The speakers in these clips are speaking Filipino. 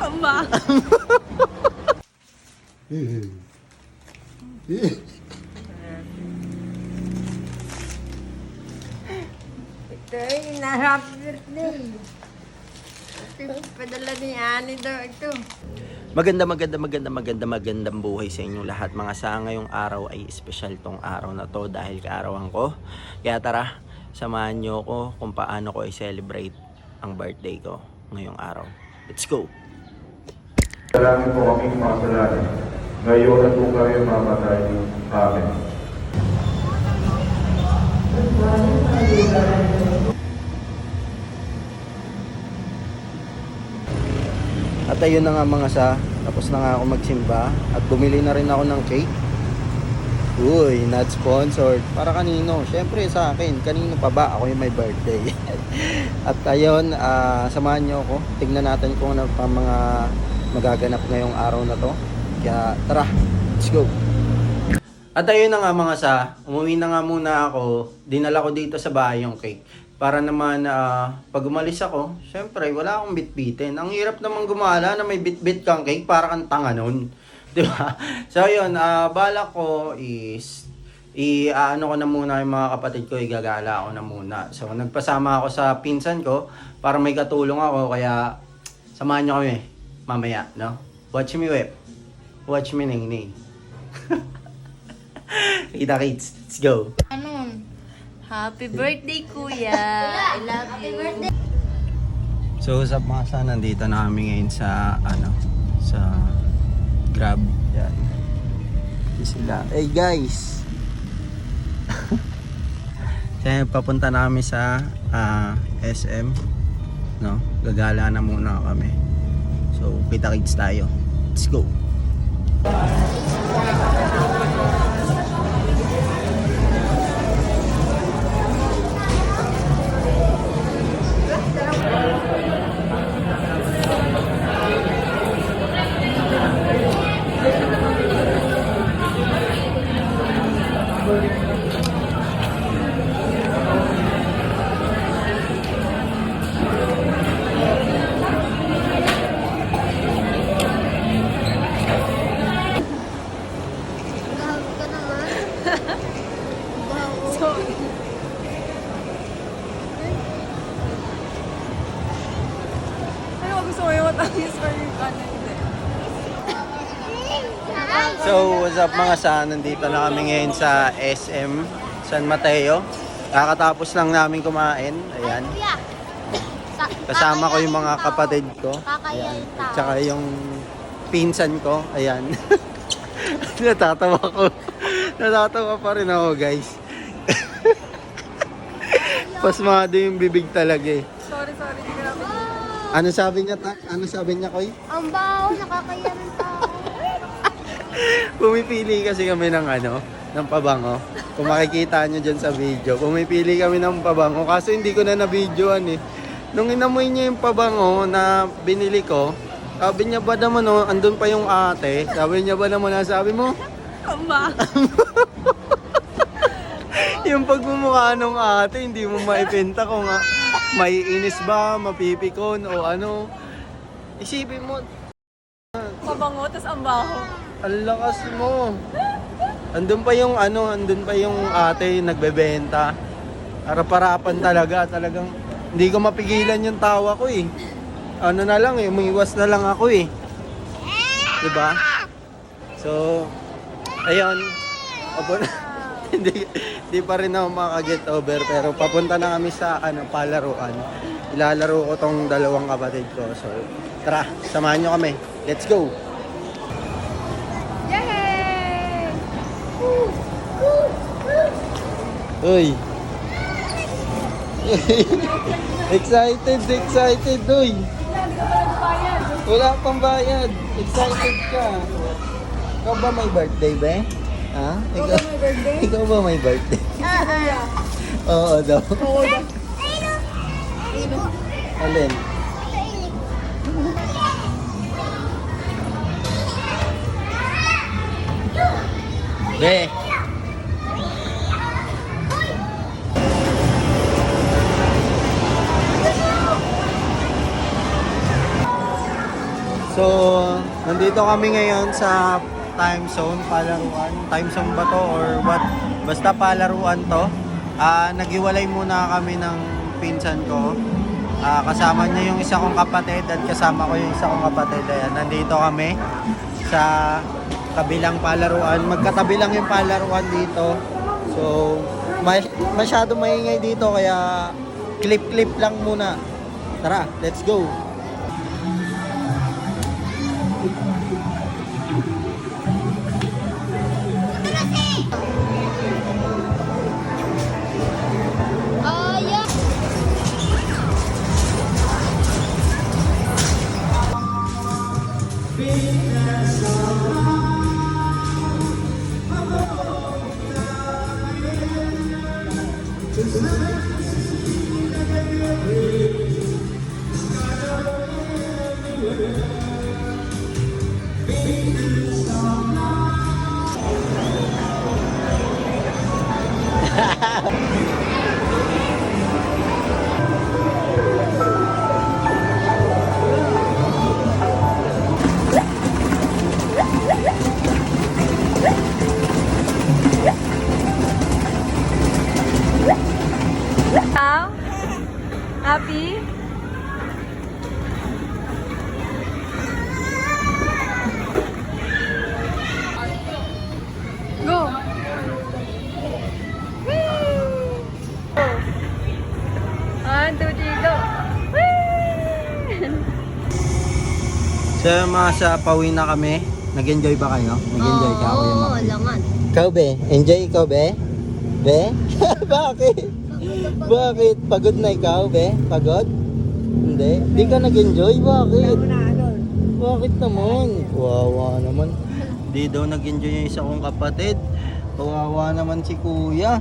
Amba. Ito ay birthday. Ito, padala ni Ani daw ito. Maganda, maganda, maganda, maganda, magandang buhay sa inyong lahat. Mga sa ngayong araw ay special tong araw na to dahil kaarawan ko. Kaya tara, samahan nyo ko kung paano ko i-celebrate ang birthday ko ngayong araw. Let's go! Dalangin po kaming makasalanan. Ngayon at kung kayo mamatay. Amen. At ayun na nga mga sa, tapos na nga ako magsimba at bumili na rin ako ng cake. Uy, not sponsored. Para kanino? Siyempre sa akin. Kanino pa ba? Ako yung may birthday. at ayun, ah, samahan nyo ako. Tignan natin kung ano pa mga magaganap ngayong araw na to. Kaya tara, let's go. At ayun na nga mga sa, umuwi na nga muna ako. Dinala ko dito sa bahay yung cake. Para naman ah, pag umalis ako, syempre wala akong bitbitin. Ang hirap naman gumala na may bitbit kang cake para kang tanga nun. 'Di ba? So ayun, ah balak ko is i ano ko na muna yung mga kapatid ko, igagala ako na muna. So nagpasama ako sa pinsan ko para may katulong ako kaya samahan niyo kami mamaya, no? Watch me whip. Watch me ning ning. Kita kids, let's go. Ano? Happy birthday, kuya. I love you. So sa mga sa nandito na kami ngayon sa ano sa Grab. Yan. Yan sila. Hey guys. Kaya papunta na kami sa ah, SM. No? Gagala na muna kami. So kita kids tayo. Let's go. So what's up mga sa nandito na kami ngayon sa SM San Mateo. Kakatapos lang namin kumain. Ayan. Kasama ko yung mga kapatid ko. Ayan. Tsaka yung pinsan ko. Ayan. Natatawa ko. Natatawa pa rin ako guys. Pasmado yung bibig talaga eh. Sorry, sorry. Ano sabi niya, tak? Ano sabi niya, Koy? Ang baho, nakakaya ng tao. Pumipili kasi kami ng ano, ng pabango. Kung makikita nyo dyan sa video, pumipili kami ng pabango. Kaso hindi ko na na-videoan eh. Nung inamoy niya yung pabango na binili ko, sabi niya ba naman oh, andun pa yung ate. Sabi niya ba naman, ah, sabi mo, Amba. yung pagmumukha ng ate, hindi mo maipenta kung ah, maiinis ba, mapipikon o ano. Isipin mo, Mabango, tas ang baho. Ang lakas mo. Andun pa yung ano, andun pa yung ate nagbebenta. Harap-harapan talaga, talagang hindi ko mapigilan yung tawa ko eh. Ano na lang eh, umiwas na lang ako eh. 'Di ba? So, ayun. Papunta, hindi, hindi pa rin ako makaget over pero papunta na kami sa ano, palaruan. Ilalaro ko tong dalawang kapatid ko. So, tara, samahan nyo kami. Let's go! Uy. excited, excited, uy. Wala pang bayad. Excited ka. Ikaw ba may birthday, be? Ha? Ikaw, may birthday? ikaw ba may birthday? Oo daw. Oo daw. Alin? Be. So, nandito kami ngayon sa time zone, palaruan. Time zone ba to or what? Basta palaruan to. Ah, naghiwalay muna kami ng pinsan ko. Ah, kasama niya yung isa kong kapatid at kasama ko yung isa kong kapatid. Ayan, nandito kami sa kabilang palaruan. Magkatabi lang yung palaruan dito. So, mas- masyado maingay dito kaya clip-clip lang muna. Tara, let's go. Thank you. So mga sa pauwi na kami, nag-enjoy ba kayo? Nag-enjoy ka, Oo, Maki? laman. Ikaw be? Enjoy ikaw be? Be? Bakit? Bakit? Pagod na ikaw be? Pagod? Hindi? Di ka nag-enjoy? Bakit? Bakit naman? Wawa naman. Di daw nag-enjoy yung isa kong kapatid. Kawawa naman si kuya.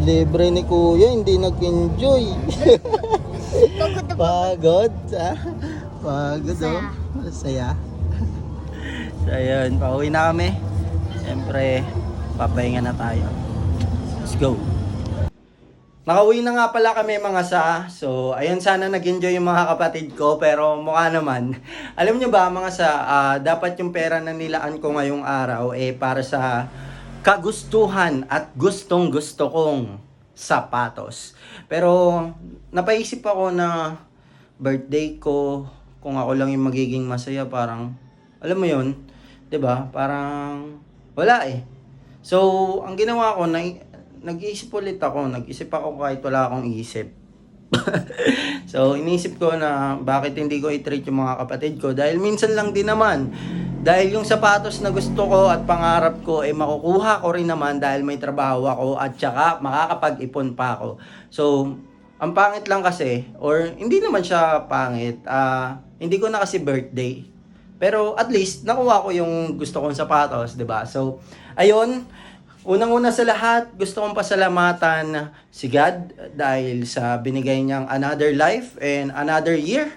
Libre ni kuya, hindi nag-enjoy. Pagod na Pagod? oh. Saya. so ayun, pauwi na kami. Siyempre, papahinga na tayo. Let's go. Nakauwi na nga pala kami mga sa. So, ayun sana nag-enjoy yung mga kapatid ko. Pero mukha naman. Alam nyo ba mga sa, ah, dapat yung pera na nilaan ko ngayong araw eh para sa kagustuhan at gustong gusto kong sapatos. Pero napaisip ako na birthday ko, kung ako lang yung magiging masaya, parang, alam mo yun, 'di ba Parang, wala eh. So, ang ginawa ko, na, nag-iisip ulit ako, nag-isip ako kahit wala akong isip. so, inisip ko na bakit hindi ko i-treat yung mga kapatid ko dahil minsan lang din naman. Dahil yung sapatos na gusto ko at pangarap ko ay makukuha ko rin naman dahil may trabaho ako at saka makakapag-ipon pa ako. So, ang pangit lang kasi, or hindi naman siya pangit, ah hindi ko na kasi birthday. Pero at least, nakuha ko yung gusto kong sapatos, 'di ba So, ayun, unang-una sa lahat, gusto kong pasalamatan si God dahil sa binigay niyang another life and another year.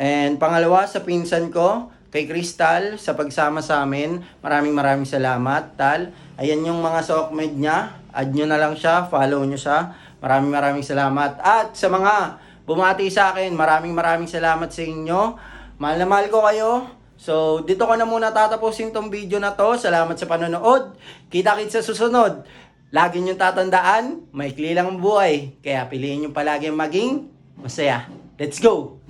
And pangalawa, sa pinsan ko, kay Crystal, sa pagsama sa amin, maraming maraming salamat, Tal. Ayan yung mga sockmate niya, add nyo na lang siya, follow nyo siya. Maraming maraming salamat. At sa mga bumati sa akin, maraming maraming salamat sa inyo. Mahal na mahal ko kayo. So, dito ko na muna tatapusin tong video na to. Salamat sa panonood. Kita-kits sa susunod. Lagi nyo tatandaan, maikli lang ang buhay. Kaya piliin nyo palagi maging masaya. Let's go!